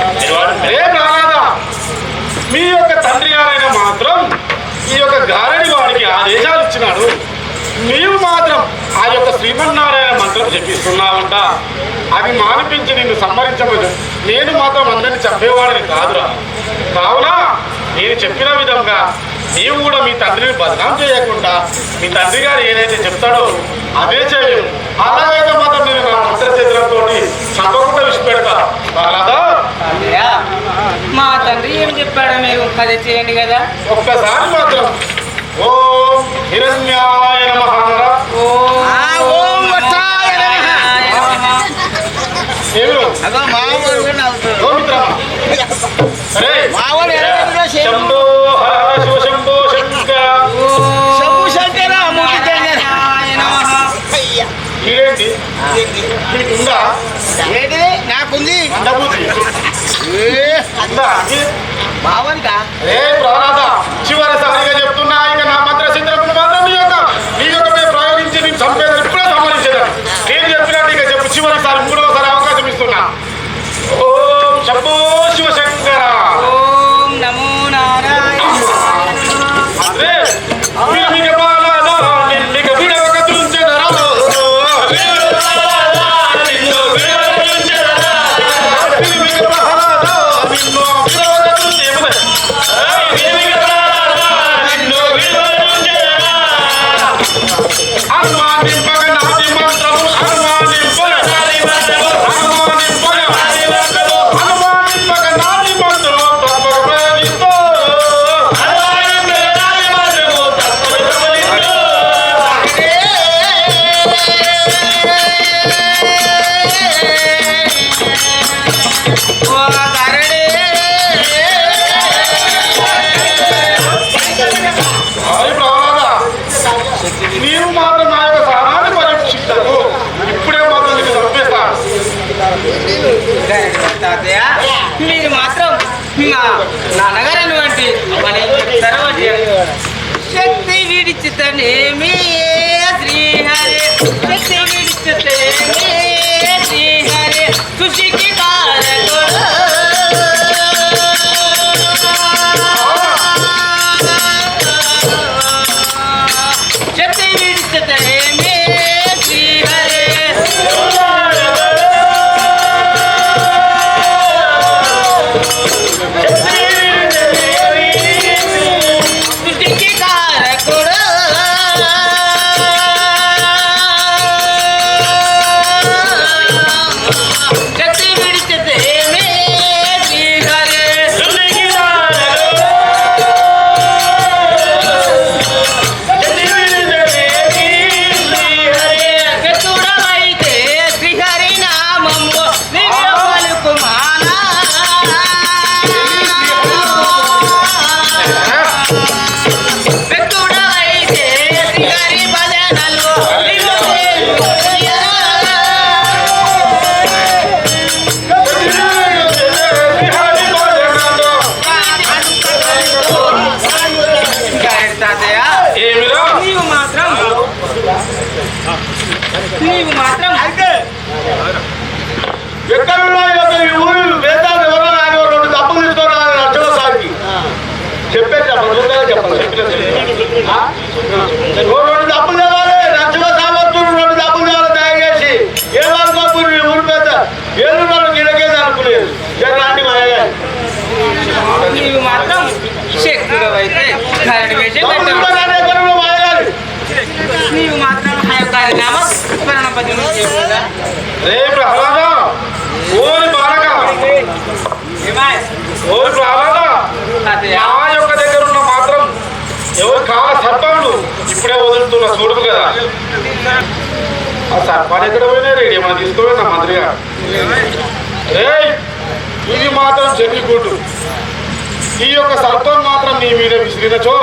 రే ప్రహ్లాద మీ యొక్క తండ్రి గారైన మాత్రం ఈ యొక్క గారడి వాడికి ఆదేశాలు ఇచ్చినాడు. నీవు మాత్రం ఆ యొక్క శ్రీమన్నారాయణ మంత్రం చెప్పిస్తున్నావంట అది మానిపించి నిన్ను సమ్మరించవచ్చు నేను మాత్రం అందరిని చెప్పేవాడిని కాదురా. కావున నేను చెప్పిన విధంగా నీవు కూడా మీ తండ్రిని బదనాం చేయకుండా మీ తండ్రి గారు ఏదైతే చెప్తాడో అదే చేయు. అలాగైతే మాత్రం నేను నా మంత్ర చేతులతోటి చంపకుండా విడిచిపెడతా మా తండ్రి ఏం చెప్పాడో మీరు అదే చేయండి కదా. ఒక్కసారి మాత్రం. ఓం హిరణ్యాయ నమః శంభు. శివ శంభో శంకర ఉందా? ఏంటిది అండబూతి ఏ, ప్రహ్లాద చివరిసారిగా చెప్తున్నా ఇక నా మంత్ర మా నాన్నగారు అటువంటి మన శక్తి విడిచితనేమి రే ప్రహ్లాద ఓరి బాలక. ఓరి ప్రహ్లాద తాతయ్య నా యొక్క దగ్గర ఉన్న మాత్రం ఎవరు కాల సర్పములు ఇప్పుడే వదులుతున్న చూడదు కదా. ఆ సర్పాలు ఎక్కడ పోయినా రెడీ మనం తీసుకోవాలి నా మంత్రి రేయ్ ఇది మాత్రం చెవికూటు ఈ యొక్క సర్పం మాత్రం నీ మీద విసిరినచో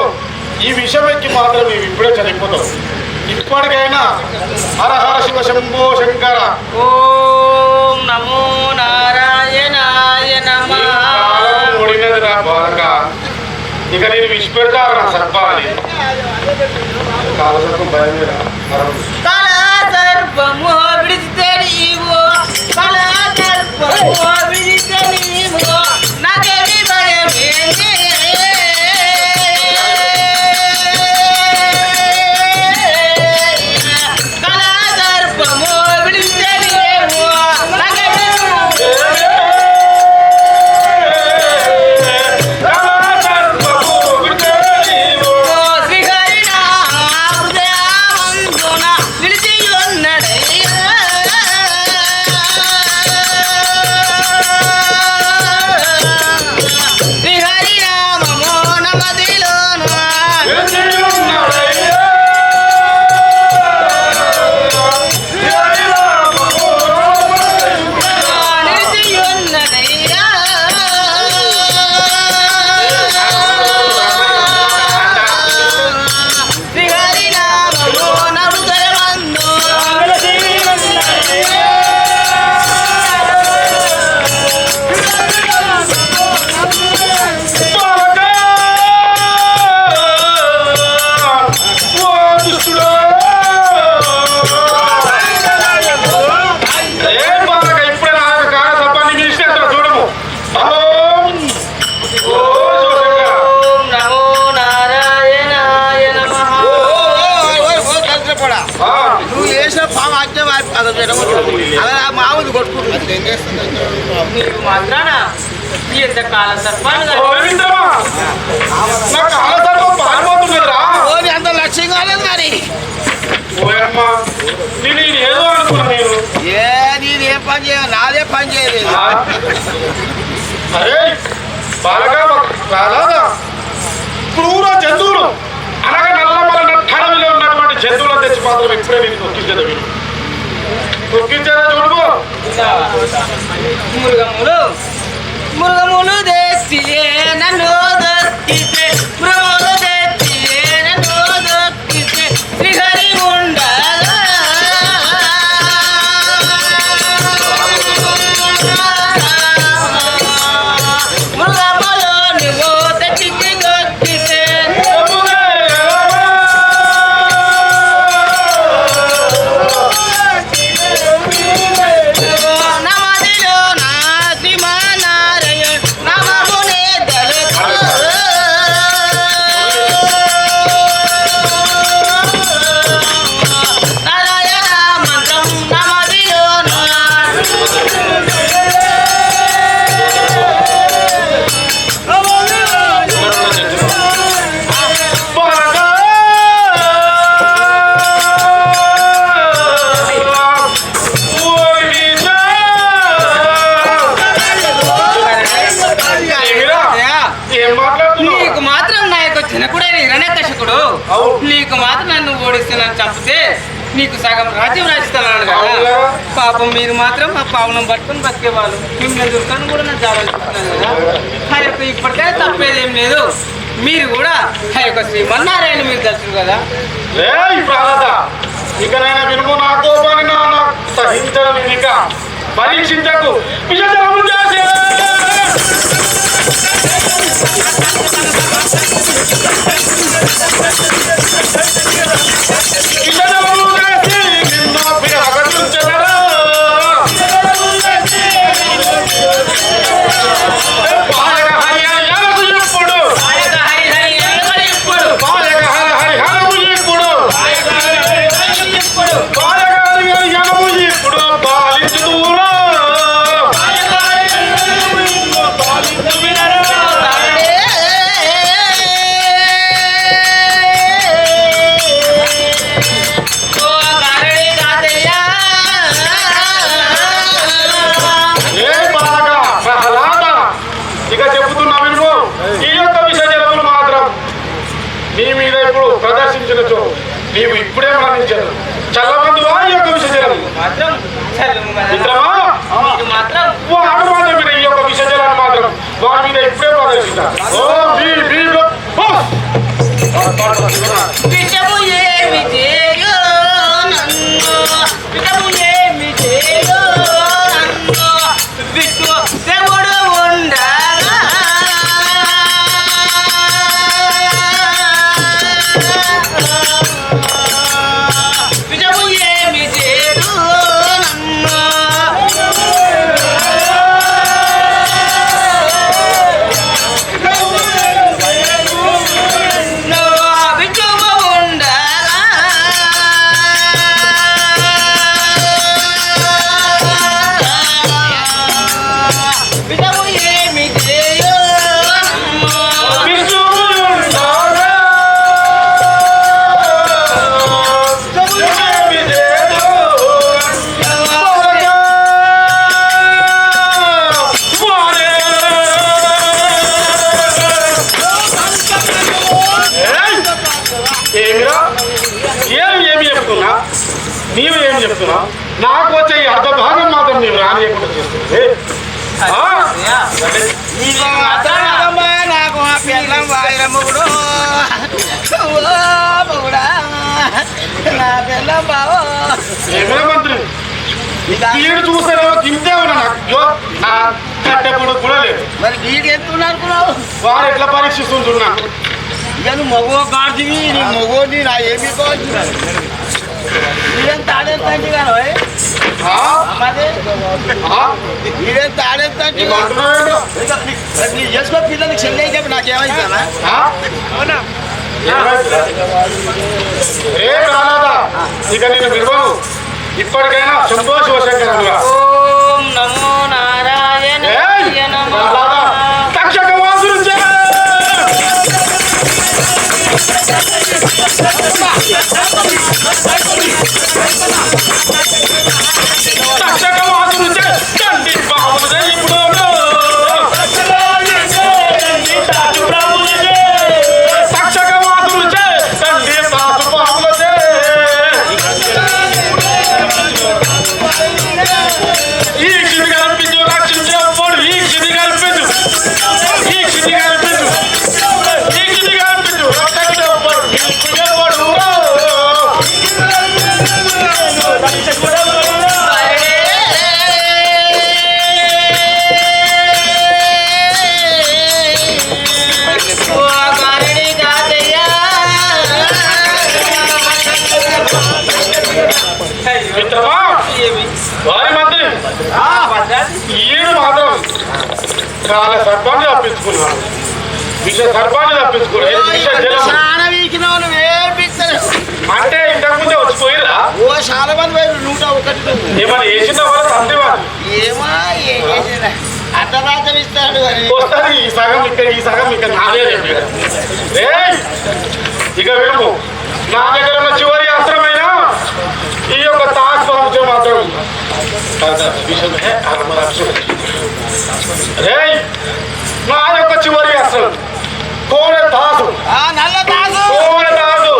ఈ విషయం ఎక్కి మాత్రం నీవు ఇప్పుడే చనిపోతావు ఇప్పటికైనా హర హర శివ శంభో శంకర. ఓం నమో నారాయణాయ నమః. ఓడినది రా బాలక. ఇక నేను విడిచిపెడతా నా సర్పాలని కాలసర్పం భయమేరా. కళ సర్పము విడిచితే నీవు. కళ సర్పము విడిచితే నీవు. నీకు మాత్రాన ఎంత కాల పారిపోతున్నదిరా. అంత లక్ష్యం కాలేదు మరి. ఏదో అనుకున్నా నేను. ఏ నేను ఏం పని చేయ నాదే పని చేయలేదు? అరే బాగా కాదా క్రూర జంతువులు. అనగా నల్లమల నట్టడవిలో ఉన్నటువంటి జంతువులను తెచ్చి మాత్రం ఇప్పుడే నేను తొక్కించదు వీళ్ళు. తొక్కించేదా చూడుకో మృగములు మృగములు తెచ్చి నన్ను దొరికితే. నీకు సగం రాజ్యం రాజిస్తున్నాను అవును? కదా. పాపం మీరు మాత్రం ఆ పావనం పట్టుకొని బతికేవాళ్ళు. మిమ్మల్ని చూస్తాను కూడా నాకు జావాలనుకుంటున్నాను కదా? ఆ యొక్క ఇప్పటికే తప్పేది ఏం లేదు. మీరు కూడా ఆ యొక్క శ్రీమన్నారాయణ మీరు తెలుసు కదా? వినుము నా కోపాన్ని నా నా సహించడం ఇంకా పరీక్షించకు. విషజలము చేసి విషజలము నీకు ఆ పిల్లం వాయిన మొగుడు మొగుడా నా పిల్లం బావో మంత్రి వీడు చూస్తేనేమో తింటే ఉన్నా నాకు కూడా లేదు. మరి వీడు ఎంత అనుకున్నావు వాడు ఎట్లా పరీక్షిస్తుంటున్నా ఇక నువ్వు మగో కాడువి నీ మగోని నా ఏమి కాదు చేసుకో పిల్లలకి చెల్లి అయితే నాకేమైందా? ఏమైంది? ఏ రాలేదా ఇక నేను విడవను. ఇప్పటికైనా సంతోష శంకరంగా ఓం నమో ఇప్పుడు మిత్రమా వారి ఈయన మాత్రం చాలా సర్పాన్ని తప్పించుకున్నాడు విష సర్పాన్ని తప్పించుకున్నాడు విష జలం అంటే ఇంతకుముందే వచ్చిపోయిరా ఓ చాలా మంది పోయారు నూట ఒకటి ఏమన్నా వేసిన తండ్రి వాళ్ళు ఏమా ఏం ఇస్తాడు ఈ సగం ఇక్కడ ఈ సగం ఇక్కడ నాదే ఇక విడుము నా దగ్గర ఉన్న చివరి అస్త్రమైన ಈ యొక్క టాస్క్ పంపించే మాత్రం రే నా యొక్క చివరి అసలు కోడ దాసు కోడ దాసు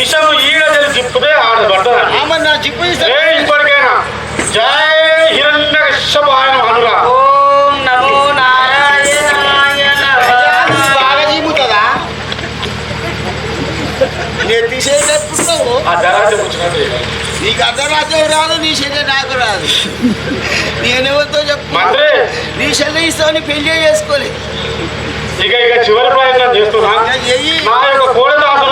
ఇషము ఈడ జిప్పుదే ఆడ పడ్డా ఇప్పటికైనా జై హిరణ్య కశ్యపాయన అనురా నేను తీసేటప్పుడు నీకు అర్ధరాత్రి రాదు నీ చెల్లె నాకు రాదు. నేనెవరితో చెప్పు నీ చెల్లె ఇస్తావని పెళ్ళి చేసుకోలే. ఇక ఇక చివరి ప్రయత్నం చేస్తున్నా. ఇక చెయ్యి. నా యొక్క కోడదాసు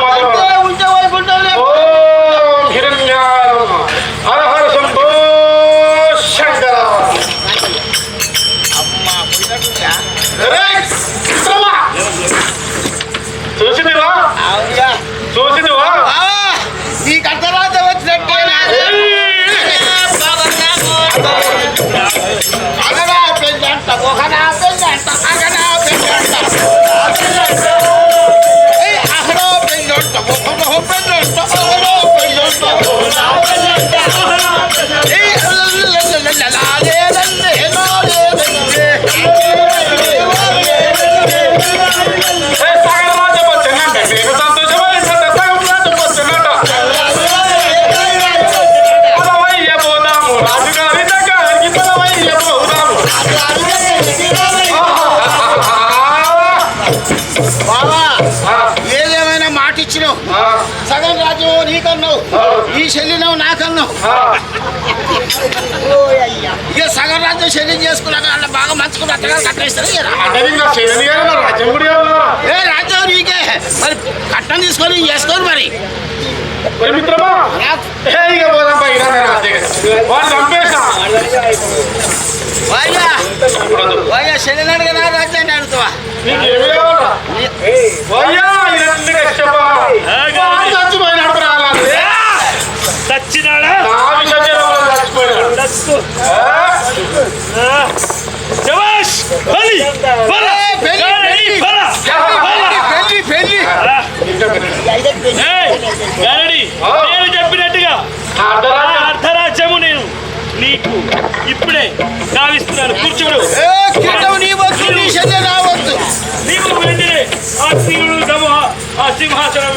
ఈ శల్యనం నాకన్నావు. ఇక సగం రాజ్యం శల్యం చేసుకున్నాక అలా బాగా మంచుకుని అత్తగా కట్టేస్తారు. ఏ రాజ్యం నీకే. మరి కట్టం తీసుకొని చేసుకోరు మరి. రాజ్యాన్ని అడుగుతావా? నేను చెప్పినట్టుగా అర్ధరాజ్యము నేను నీకు ఇప్పుడే కావిస్తున్నాను కూర్చోడు నీ వద్దు నీ వద్దు. నీకు వెంటనే ఆ సింహుడు ఆ సింహాసనం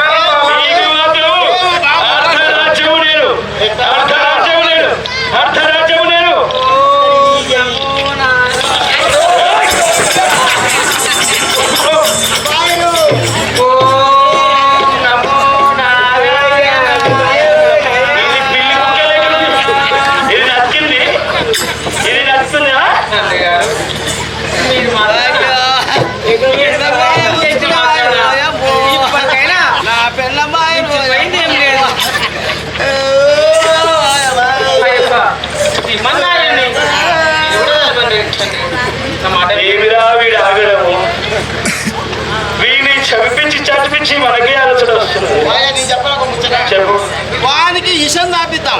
వానికి ఇషం దాపిద్దాం.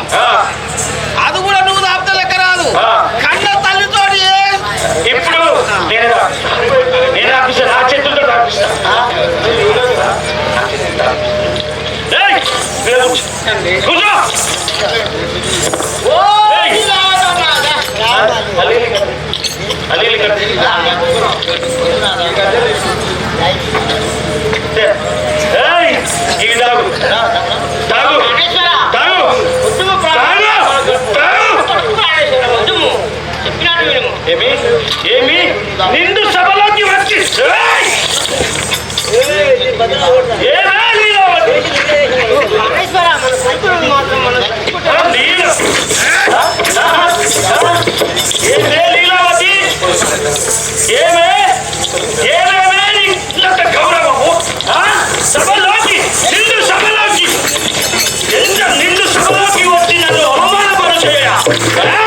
అది కూడా నువ్వు దాపితే లెక్క రాదు. కన్న తల్లితో ఇప్పుడు ¡Ah!